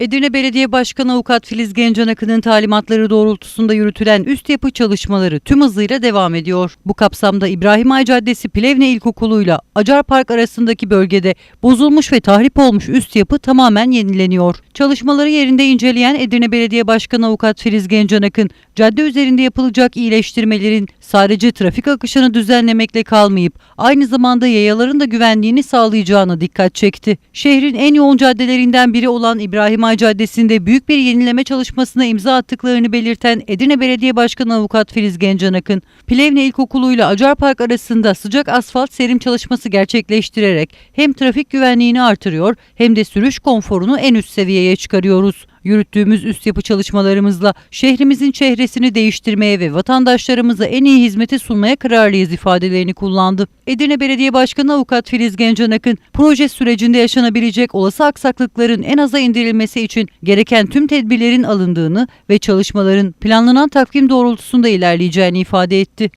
Edirne Belediye Başkanı Avukat Filiz Gencanakı'nın talimatları doğrultusunda yürütülen üst yapı çalışmaları tüm hızıyla devam ediyor. Bu kapsamda İbrahim Ay Caddesi Plevne İlkokulu'yla Acar Park arasındaki bölgede bozulmuş ve tahrip olmuş üst yapı tamamen yenileniyor. Çalışmaları yerinde inceleyen Edirne Belediye Başkanı Avukat Filiz Gencanak'ın cadde üzerinde yapılacak iyileştirmelerin sadece trafik akışını düzenlemekle kalmayıp aynı zamanda yayaların da güvenliğini sağlayacağına dikkat çekti. Şehrin en yoğun caddelerinden biri olan İbrahim Ay Caddesi'nde büyük bir yenileme çalışmasına imza attıklarını belirten Edirne Belediye Başkanı Avukat Filiz Gencanak'ın Plevne İlkokulu ile Acar Park arasında sıcak asfalt serim çalışması gerçekleştirerek hem trafik güvenliğini artırıyor hem de sürüş konforunu en üst seviyeye çıkarıyoruz. Yürüttüğümüz üst yapı çalışmalarımızla şehrimizin çehresini değiştirmeye ve vatandaşlarımıza en iyi hizmeti sunmaya kararlıyız ifadelerini kullandı. Edirne Belediye Başkanı Avukat Filiz Gencanak'ın proje sürecinde yaşanabilecek olası aksaklıkların en aza indirilmesi için gereken tüm tedbirlerin alındığını ve çalışmaların planlanan takvim doğrultusunda ilerleyeceğini ifade etti.